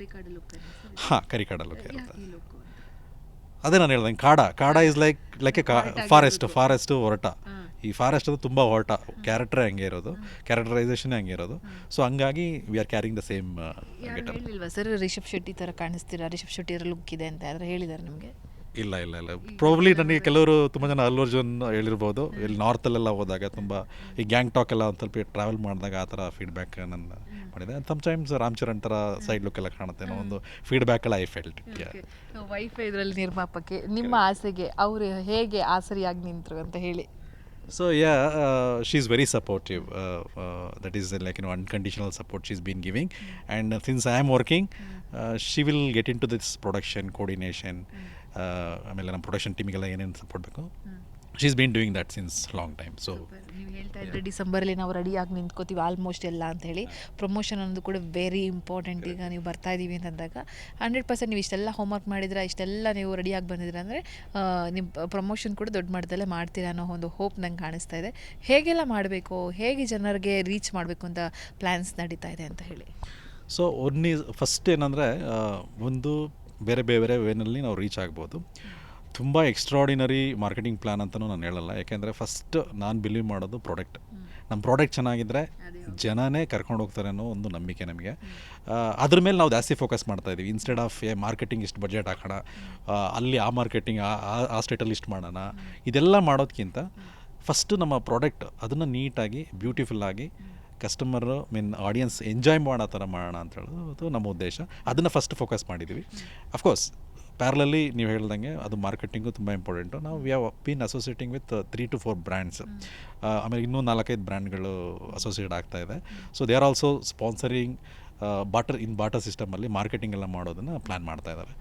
ಕರಿಕಾಡು look ಹಾಂ ಕರಿಕಾಡಲ್ಲೂ ಇರುತ್ತೆ ಅದೇ ನಾನು ಹೇಳ್ದಂಗೆ ಕಾಡ ಕಾಡ is like like a forest forest ಹೊರಟ. ಈ ಫಾರೆಸ್ಟ್ ಅದು ತುಂಬ ಹೊರಟ. ಕ್ಯಾರೆಕ್ಟ್ರೇ ಹಂಗೆ ಇರೋದು. ಕ್ಯಾರೆಕ್ಟರೈಸೇಷನ್ ಹಂಗೆ ಇರೋದು. ಸೊ ಹಂಗಾಗಿ we are carrying the same getter sir Rishab Shetty ಥರ ಕಾಣಿಸ್ತೀರಾ? ರಿಷಬ್ ಶೆಟ್ಟಿ ಲುಕ್ ಇದೆ ಅಂತ ಹೇಳಿದ್ದಾರೆ ನಿಮಗೆ? ಇಲ್ಲ ಇಲ್ಲ ಇಲ್ಲ. ಪ್ರಾಬ್ಲಿ ನನಗೆ ಕೆಲವರು ತುಂಬ ಜನ ಅಲ್ಲು ಅರ್ಜುನ್ ಹೇಳಿರ್ಬೋದು. ಇಲ್ಲಿ ನಾರ್ತಲ್ಲೆಲ್ಲ ಹೋದಾಗ ತುಂಬ ಈ ಗ್ಯಾಂಗ್ ಟಾಕ್ ಎಲ್ಲ ಒಂದು ಸ್ವಲ್ಪ ಟ್ರಾವೆಲ್ ಮಾಡಿದಾಗ ಆ ಥರ ಫೀಡ್ಬ್ಯಾಕ್ ನನ್ನ ಮಾಡಿದೆ. ಟೈಮ್ಸ್ ರಾಮ್ ಚರಣ್ ಥರ ಸೈಡ್ ಲುಕ್ ಎಲ್ಲ ಕಾಣುತ್ತೆ ಅನ್ನೋ ಒಂದು ಫೀಡ್ಬ್ಯಾಕ್ ಎಲ್ಲ ಐ ಫೆಲ್ಟ್ ವೈಫೈ ಇದರಲ್ಲಿ ನಿರ್ಮಾಪಕ್ಕೆ ನಿಮ್ಮ ಆಸೆಗೆ ಅವರು ಹೇಗೆ ಆಸರಿಯಾಗಿ ನಿಂತರು ಅಂತ ಹೇಳಿ. So yeah she is very supportive that is like you unconditional support she is been giving and since I am working she will get into this production coordination ಆಮೇಲೆ ನಮ್ಮ ಪ್ರೊಡಕ್ಷನ್ ಟೀಮಿಗೆಲ್ಲ ಏನೇನು ಸಪೋರ್ಟ್ ಬೇಕು she's is been doing that since long time so ನೀವು ಹೇಳ್ತಾ ಇದ್ರೆ ಡಿಸೆಂಬರಲ್ಲಿ ನಾವು ರೆಡಿಯಾಗಿ ನಿಂತ್ಕೋತೀವಿ ಆಲ್ಮೋಸ್ಟ್ ಎಲ್ಲ ಅಂತ ಹೇಳಿ. ಪ್ರಮೋಷನ್ ಅನ್ನೋದು ಕೂಡ ವೆರಿ ಇಂಪಾರ್ಟೆಂಟ್ ಈಗ ನೀವು ಬರ್ತಾ ಇದ್ದೀವಿ ಅಂತಂದಾಗ ಹಂಡ್ರೆಡ್ ಪರ್ಸೆಂಟ್ ನೀವು ಇಷ್ಟೆಲ್ಲ ಹೋಮ್ವರ್ಕ್ ಮಾಡಿದ್ರೆ ಇಷ್ಟೆಲ್ಲ ನೀವು ರೆಡಿಯಾಗಿ ಬಂದಿದ್ರೆ ಅಂದರೆ ನಿಮ್ಮ ಪ್ರಮೋಷನ್ ಕೂಡ ದೊಡ್ಡ ಮಟ್ಟದಲ್ಲೇ ಮಾಡ್ತೀರಾ ಅನ್ನೋ ಒಂದು ಹೋಪ್ ನಂಗೆ ಕಾಣಿಸ್ತಾ ಇದೆ. ಹೇಗೆಲ್ಲ ಮಾಡಬೇಕು ಹೇಗೆ ಜನರಿಗೆ ರೀಚ್ ಮಾಡಬೇಕು ಅಂತ ಪ್ಲ್ಯಾನ್ಸ್ ನಡೀತಾ ಇದೆ ಅಂತ ಹೇಳಿ. ಸೊ ಒನ್ನಿ ಫಸ್ಟ್ ಏನಂದರೆ ಒಂದು ಬೇರೆ ಬೇರೆ ವೇನಲ್ಲಿ ನಾವು ರೀಚ್ ಆಗ್ಬೋದು. ತುಂಬ ಎಕ್ಸ್ಟ್ರಾಡಿನರಿ ಮಾರ್ಕೆಟಿಂಗ್ ಪ್ಲ್ಯಾನ್ ಅಂತಲೂ ನಾನು ಹೇಳಲ್ಲ. ಯಾಕೆಂದರೆ ಫಸ್ಟ್ ನಾನು ಬಿಲೀವ್ ಮಾಡೋದು ಪ್ರಾಡಕ್ಟ್ ನಮ್ಮ ಪ್ರಾಡಕ್ಟ್ ಚೆನ್ನಾಗಿದ್ದರೆ ಜನನೇ ಕರ್ಕೊಂಡು ಹೋಗ್ತಾರೆ ಅನ್ನೋ ಒಂದು ನಂಬಿಕೆ ನಮಗೆ. ಅದ್ರ ಮೇಲೆ ನಾವು ಜಾಸ್ತಿ ಫೋಕಸ್ ಮಾಡ್ತಾ ಇದ್ದೀವಿ ಇನ್ಸ್ಟೆಡ್ ಆಫ್ ಎ ಮಾರ್ಕೆಟಿಂಗ್ ಇಷ್ಟು ಬಜೆಟ್ ಹಾಕೋಣ ಅಲ್ಲಿ ಆ ಮಾರ್ಕೆಟಿಂಗ್ ಆ ಸ್ಟೇಟಲ್ಲಿ ಇಷ್ಟು ಮಾಡೋಣ. ಇದೆಲ್ಲ ಮಾಡೋದಕ್ಕಿಂತ ಫಸ್ಟು ನಮ್ಮ ಪ್ರಾಡಕ್ಟ್ ಅದನ್ನು ನೀಟಾಗಿ ಬ್ಯೂಟಿಫುಲ್ಲಾಗಿ ಕಸ್ಟಮರು ಮೀನ್ ಆಡಿಯನ್ಸ್ ಎಂಜಾಯ್ ಮಾಡೋ ಥರ ಮಾಡೋಣ ಅಂತ ಹೇಳೋದು ಅದು ನಮ್ಮ ಉದ್ದೇಶ. ಅದನ್ನು ಫಸ್ಟ್ ಫೋಕಸ್ ಮಾಡಿದ್ದೀವಿ ಅಫ್ಕೋರ್ಸ್ ಪ್ಯಾರಲಲ್ಲಿ ನೀವು ಹೇಳ್ದಂಗೆ ಅದು ಮಾರ್ಕೆಟಿಂಗು ತುಂಬ ಇಂಪಾರ್ಟೆಂಟು ನಾವು we have been associating with three to four brands ಆಮೇಲೆ ಇನ್ನೂ ನಾಲ್ಕೈದು ಬ್ರ್ಯಾಂಡ್ಗಳು ಅಸೋಸಿಯೇಟ್ ಆಗ್ತಾ ಇದೆ. So they are also sponsoring barter in barter ಸಿಸ್ಟಮಲ್ಲಿ marketing ಎಲ್ಲ ಮಾಡೋದನ್ನು ಪ್ಲ್ಯಾನ್ ಮಾಡ್ತಾ ಇದ್ದಾರೆ.